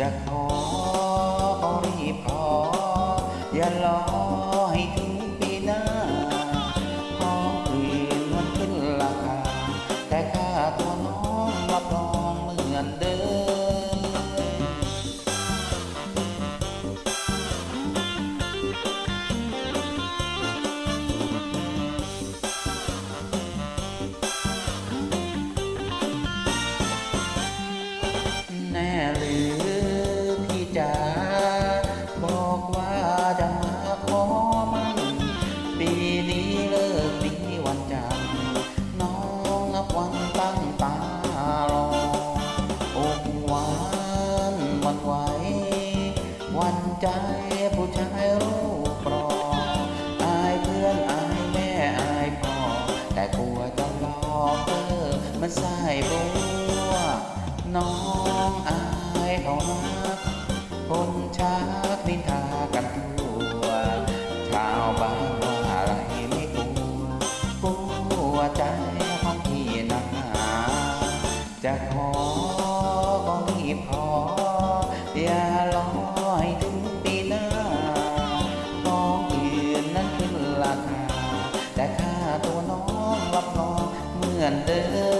จะขอรีบขออย่ารอให้ วันใจผู้ชายรูปรออายเพื่อนอายแม่อายพ่อแต่กลัวจะหลอกเออมันสายบัวน้องอายเขานักคนชักนินทากันทั่วชาวบ้านว่าอะไรไม่กลัวกลัวใจของพี่นักหนาจะขอก็รีบขอ and